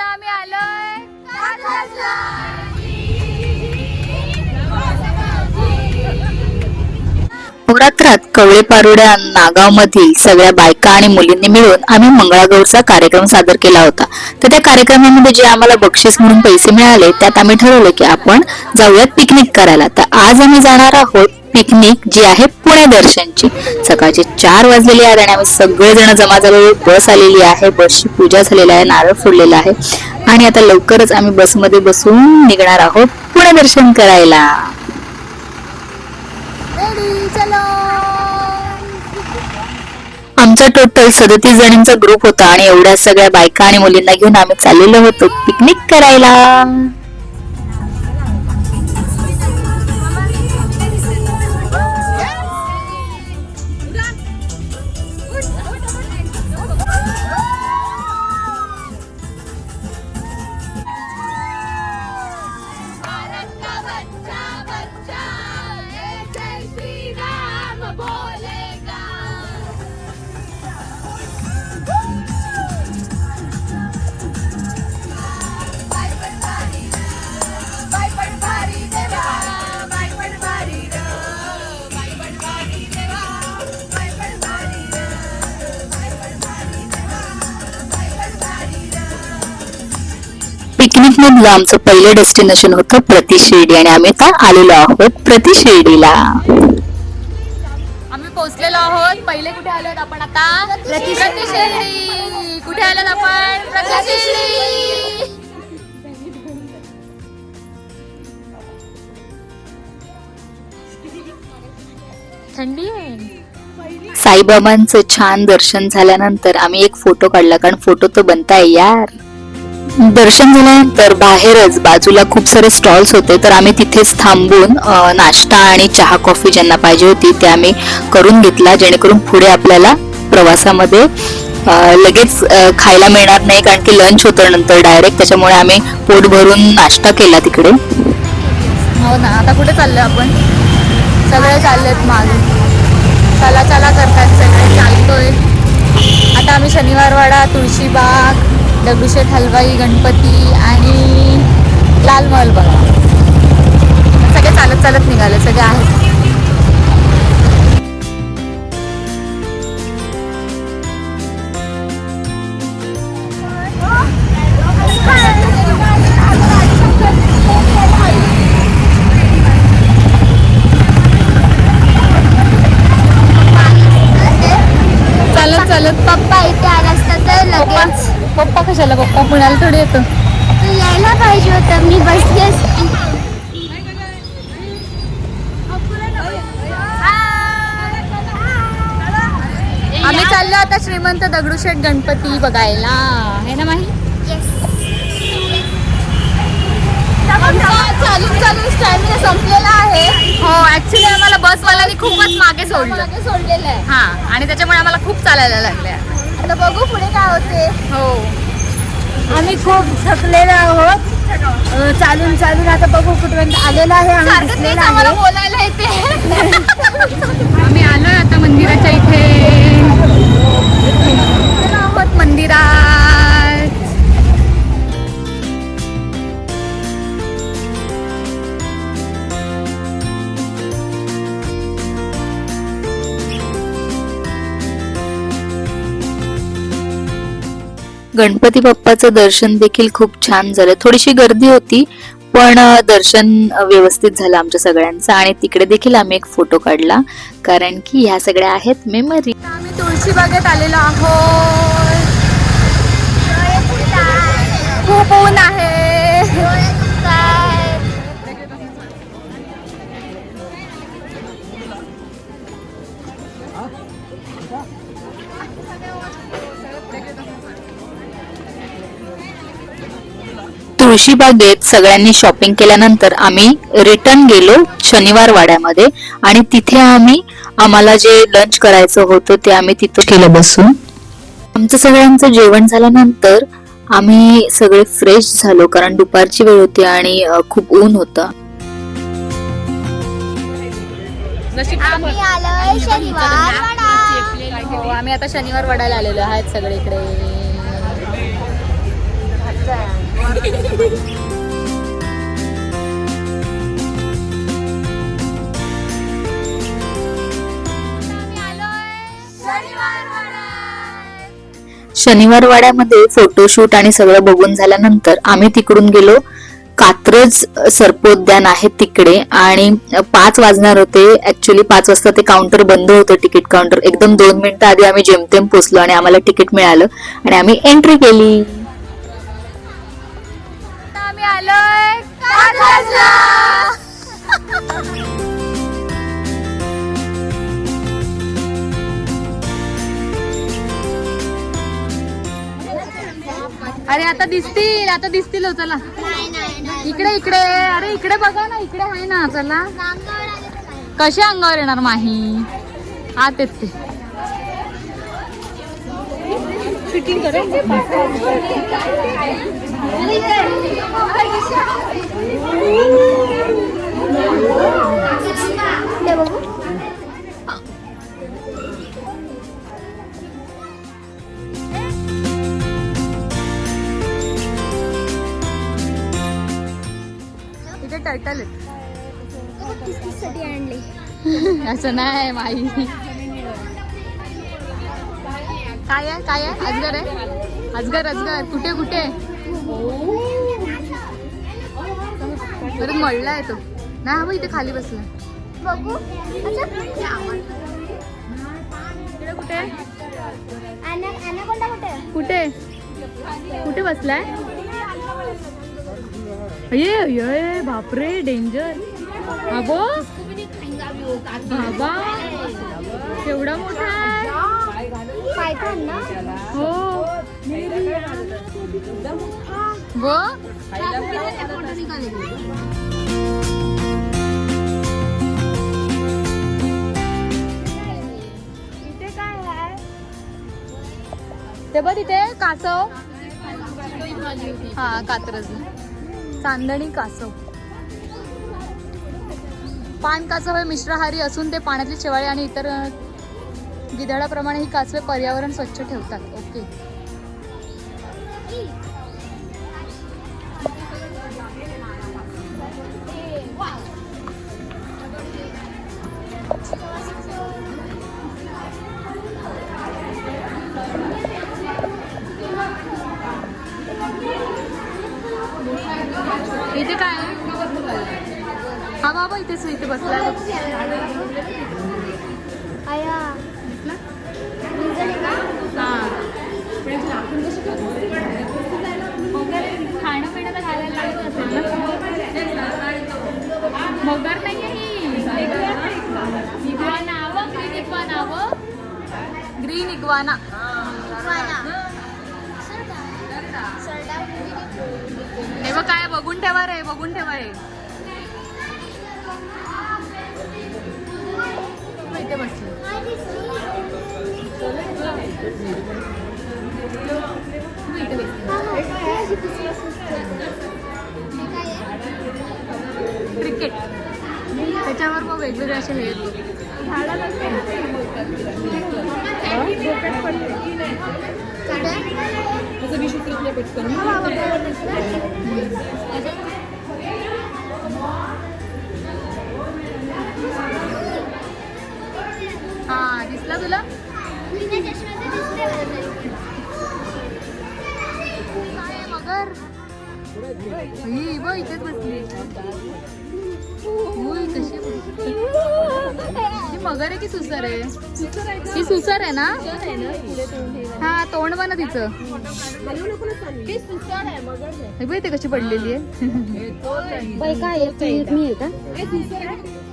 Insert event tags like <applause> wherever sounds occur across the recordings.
आता आम्ही आलोय नवरात्रात कवळे पारोड्या नागाव मधील सगळ्या बायका आणि मुलींनी मिळून आम्ही मंगळागौरचा कार्यक्रम सादर केला होता. तर त्या कार्यक्रमामध्ये जे आम्हाला बक्षीस म्हणून पैसे मिळाले त्यात आम्ही ठरवलं की आपण जाऊयात पिकनिक करायला. तर आज आम्ही जाणार आहोत पिकनिक जी आहे पुणे दर्शनची. सकाळचे चार वाजलेले आहेत आणि आम्ही सगळेजण जमा झालेले बस आलेली आहे. बसची पूजा झालेली आहे नारळ फोडलेला आहे. आणि आता लवकरच आम्ही बसमध्ये बसून निघणार आहोत पुणे दर्शन करायला. आमचा टोटल सदतीस जणींचा ग्रुप होता आणि एवढ्या सगळ्या बायका आणि मुलींना घेऊन आम्ही चाललेलो होतो पिकनिक करायला. मधलं आमचं पहिलं डेस्टिनेशन होतं प्रति शिर्डी आणि आम्ही आता आलेलो आहोत प्रति शिर्डीला. आम्ही पोहोचलेलो आहोत. पहिले कुठे आलोत आपण आता? प्रतिशिर्डी कुठे आलोत आपण? प्रतिशिर्डी थंडी आहे. साईबाबांचं छान दर्शन झाल्यानंतर आम्ही एक फोटो काढला कारण फोटो तो बनताय यार. दर्शन झाल्यानंतर बाहेरच बाजूला खूप सारे स्टॉल्स होते तर आम्ही तिथेच थांबून नाश्ता आणि चहा कॉफी ज्यांना पाहिजे होती ते आम्ही करून घेतला जेणेकरून पुढे आपल्याला प्रवासामध्ये लगेच खायला मिळणार नाही कारण की लंच होतं नंतर डायरेक्ट त्याच्यामुळे आम्ही पोट भरून नाश्ता केला तिकडे. हो ना आता कुठे चाललो आपण? सगळे चाललेत मागे. चला चला करतात सगळे चालतोय. आता आम्ही शनिवारवाडा तुळशीबाग दगडूशेठ हलवाई गणपती आणि लाल महल बघा. सगळे चालत चालत निघाले सगळे आहेत. आम्ही चाललो आता श्रीमंत दगडूशेठ गणपती बघायला. हे ना माही? चालून चालून स्टॅमिना संपलेला आहे. हो ऍक्च्युली आम्हाला बसवाल्याने खूपच मागे सोडलं. सोडलेलं आहे. हा आणि त्याच्यामुळे आम्हाला खूप चालायला लागले आता बघू पुढे काय होते. हो. आम्ही खूप थकलेलो आहोत. चालून चालून आता बघू कुठपर्यंत आलेला आहे आम्ही आहे. बोलायला येते. <laughs> आम्ही आलोय आता मंदिराच्या इथे. आहोत मंदिरात. गणपती बाप्पाचं दर्शन देखील खूप छान झालं. थोडीशी गर्दी होती पण दर्शन व्यवस्थित झालं आमच्या सगळ्यांचं आणि तिकडे देखील आम्ही एक फोटो काढला. कारण की ह्या सगळ्या आहेत मेमरी आम्ही तुळशी बागेत आलेलो आहोत. खूप ऊन आहे. तुळशी बागेत सगळ्यांनी शॉपिंग केल्यानंतर आम्ही रिटर्न गेलो शनिवार वाड्यामध्ये. आणि तिथे आम्ही आम्हाला जे लंच करायचं होतं ते आम्ही तिथं केलं बसून. आमचं सगळ्यांचं जेवण झाल्यानंतर आम्ही सगळे फ्रेश झालो कारण दुपारची वेळ होती आणि खूप ऊन होतं. हो आम्ही आता शनिवार वडायला आलेलो आहेत सगळे इकडे शनिवार वाड्यामध्ये फोटोशूट आणि सगळं बघून झाल्यानंतर आम्ही तिकडून गेलो. कात्रज सर्पोद्यान आहे तिकडे आणि पाच वाजणार होते. ऍक्च्युली पाच वाजता ते काउंटर बंद होतं तिकीट काउंटर एकदम दोन मिनिटं आधी आम्ही जेमतेम पोचलो आणि आम्हाला तिकीट मिळालं आणि आम्ही एंट्री केली. आम्ही आलोय अरे आता दिसतील आता दिसतील हो, चला. इकडे इकडे. अरे इकडे बघा ना इकडे आहे ना चला. कशा अंगावर येणार माही? आत येते. ते इथे टर्टल असं नाही माई काय आहे काय आहे? अजगर आहे? अजगर अजगर कुठे कुठे? परत मळलाय तो. नाही हा बघ इथे खाली बसला बघू. कुठे कुठे? कुठे? कुठे बसलाय? ये ये बापरे डेंजर अबो बाबा. केवढा मोठा आहे. पायथन ना? हो. व ते बघ तिथे कासव हा कात्रज चांदणी कासव पान कासव हे मिश्राहारी असून ते पाण्यातले शेवाळे आणि इतर गिधाडाप्रमाणे ही कासवे पर्यावरण स्वच्छ ठेवतात ओके इथे हा. खाणं पिणं तर घालायला लागत. असेल मगर नाही ही. इग्वाना ग्रीन इग्वाना व ग्रीन इग्वाना हे बघ काय बघून ठेवा रे बघून ठेवा हे. क्रिकेट. त्याच्यावर मग वेगवेगळे असे हे येतो ही बघ इथेच बसली. होय, कशी बसली? ही मगर आहे की सुसर आहे? ही सुसर आहे ना? हा तोंड बना तिचं. हे बघ इथे कशी पडलेली आहे. काय मी आहे का?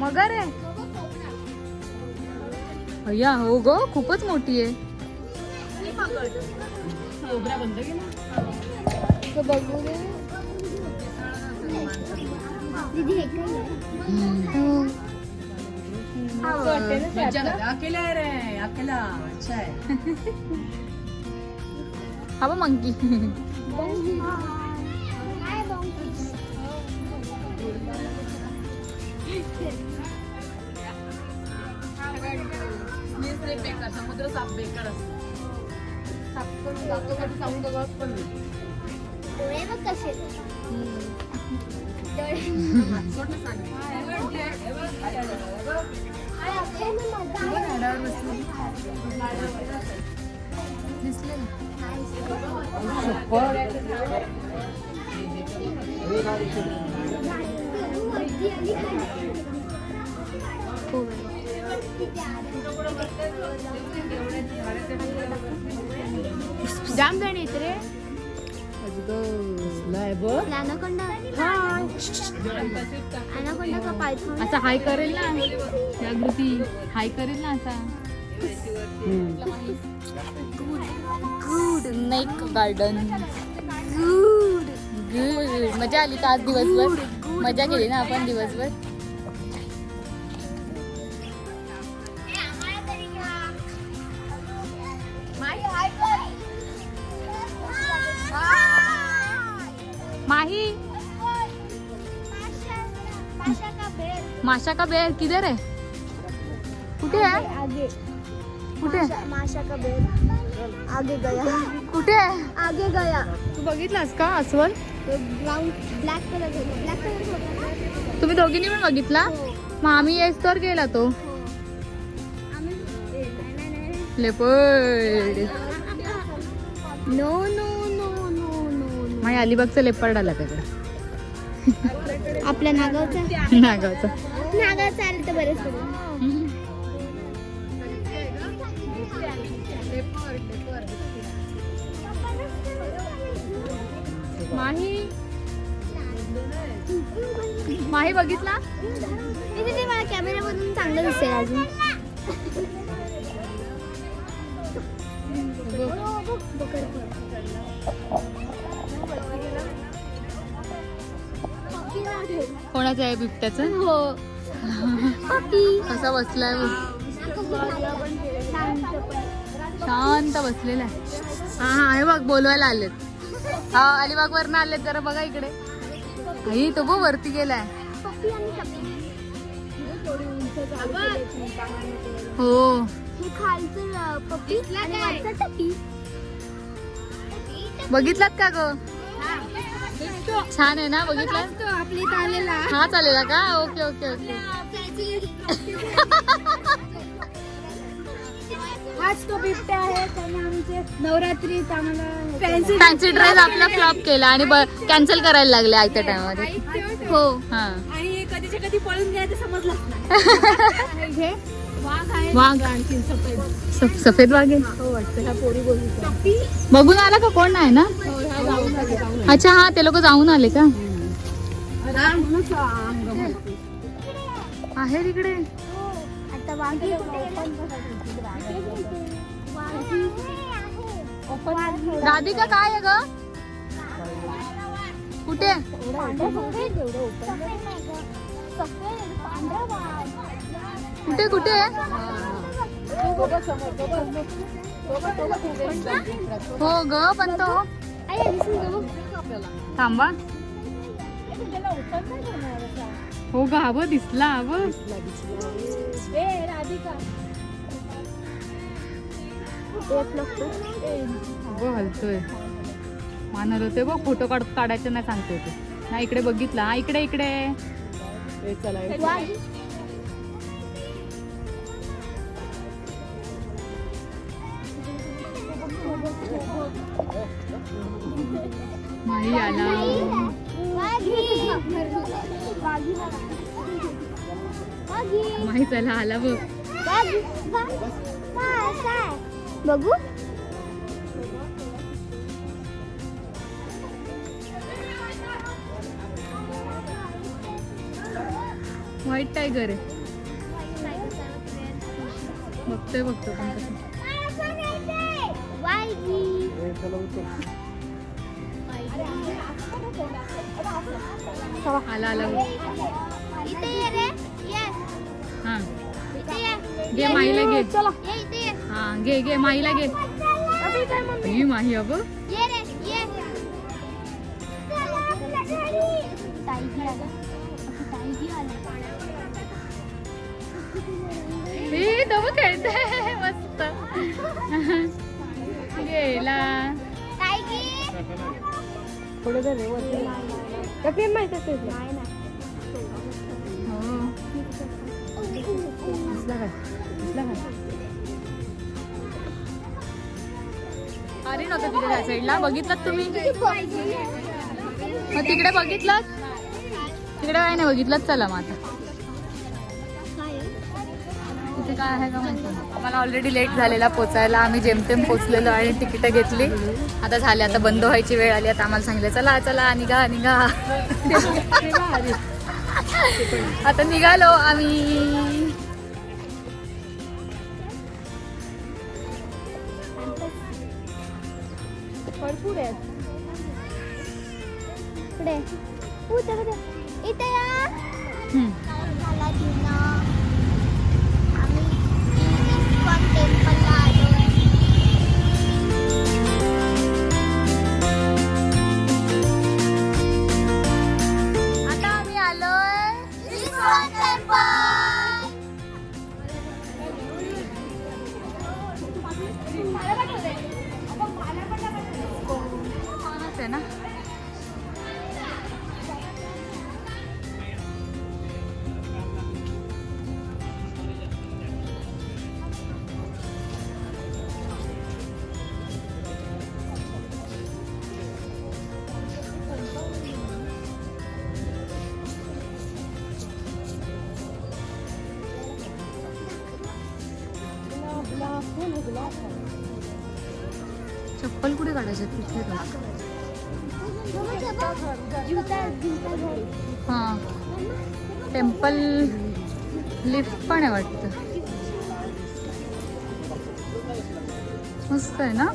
मगर आहे. अय्या हो ग खूपच मोठी आहे. बघू दे. हे? अकेला है रे अकेला अच्छा है हा बघ मंकी? बेकार समुद्र साप बेकार असतो कसे जाम जण येत रे. अनाकोंडा अनाकोंडा का पायथॉन असा हाय करेल ना. जागृती हाय करेल ना असा good night garden good good मजा आली का आज दिवसभर. मजा केली ना आपण दिवसभर. माशा का बेल किधर है? कुठे आहे आगे कुठे माशा का बेल आगे गया। कुठे आहे आगे गया। तू बघितलास का अस्वल? Brown black colour black colour होता तुम्ही दोघींनी पण बघितला? मग आम्ही येस तर गेला तो. आम्ही नाही, नाही, नाही. Leopard. No no no no no माही अलिबागचा लेपर्ड आला त्याकडे. नो आपल्या नागावचा? नागावचा. तर बरेच बरं. माही? माही बघितला? मी तिथे मला कॅमेऱ्यामधून चांगलं दिसेल अजून. कोणाचं आहे बिबट्याचं? हो. कसा बसलाय. शांत बसलेला आहे. हा हा हे बघ बोलवायला आलेत. हा अलिबाग वरनं आलेत जरा बघा इकडे. आई तो बघ वरती गेलाय. हो. हे बघितलात का ग? छान आहे ना बघितला? आपली हा चालेल का? Okay okay okay. हाच <laughs> तो बिबट्या आहे त्याने आमचे नवरात्रीत आम्हाला फॅन्सी फॅन्सी ड्रेस आपला फ्लॉप केला आणि कॅन्सल करायला लागले आयत्या टायमामध्ये. हो हा. आणि कधीच्या कधी पळून गेला समजलं <laughs> हे वाघ आहे वाघ. आणखी सफेद. स- सफेद वाघ आहे? हो बघून आला का कोण नाही ना? अच्छा हा ते लोक जाऊन आले का? आहे तिकडे. आता वाघी राधिका काय आहे ग? कुठे? कुठे कुठे? हो ग पण तो थांबा. हो ग हवं दिसला हवं अगं हलतोय. मानल होते बघ फोटो काढ काढायचे नाही सांगते ते ना इकडे बघितला. इकडे इकडे. इकडे. माही आला. माही चला आला बघ. बघू. व्हाईट टायगर आहे. बघतोय बघतो पण कसं. आला आला हा ये घे माईला घे हा घे घे माईला घे ही माही आला हे दम खेळते मस्त. <laughs> पुढे वरती. प्रेम माहिती असेल? हो. अरे नव्हतं तिथे त्या साईडला बघितलात तुम्ही? मग तिकडे बघितलात? तिकडे काय नाही बघितलात? चला मग आता. तिथे काय आहे का माहिती? नाही. आम्हाला ऑलरेडी लेट झालेला पोचायला. आम्ही जेमतेम पोचलेलो आणि तिकीटं घेतली. आता झाले आता बंद व्हायची वेळ आली. आता आम्हाला सांगितलं चला चला निघा निघा. <laughs> आता निघालो आम्ही. चप्पल कुठे काढायचे तिथे जुता हा. टेम्पल लिफ्ट पण आहे वाटतं. मस्त आहे ना?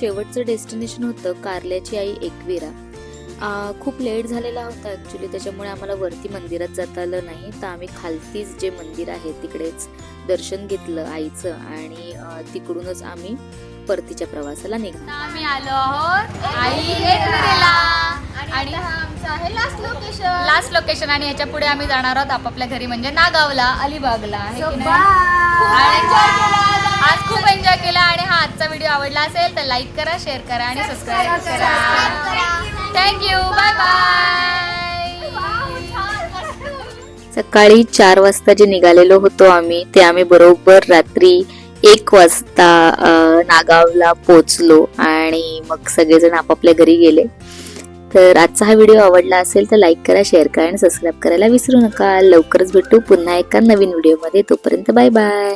शेवटचं डेस्टिनेशन होतं कारल्याची आई एकविरा. आ, खूप लेट झालेला होता ॲक्च्युली त्याच्यामुळे आम्हाला वरती मंदिरात जाता आलं नाही. तर आम्ही खालतीच जे मंदिर आहे तिकडेच दर्शन घेतलं आईचं आणि तिकडूनच आम्ही परतीच्या प्रवासाला निघालो. आम्ही आलो आहोत आई आणि आमचं आहे लास्ट लोकेशन लास्ट लोकेशन आणि याच्यापुढे आम्ही जाणार आहोत आपापल्या घरी म्हणजे नागावला अलिबागला. आहे की नाही? आणि आज खूप एन्जॉय केला आणि हा आजचा व्हिडिओ आवडला असेल तर लाईक करा शेअर करा आणि सबस्क्राईब करा. थँक्यू बाय बाय सकाळी चार वाजता जे निघालेलो होतो आम्ही ते आम्ही बरोबर रात्री एक वाजता नागावला पोचलो आणि मग सगळेजण आपापल्या घरी गेले. तर आजचा हा व्हिडिओ आवडला असेल तर लाईक करा शेअर करा आणि सबस्क्राईब करायला विसरू नका. लवकरच भेटू पुन्हा एका नवीन व्हिडिओमध्ये तोपर्यंत बाय बाय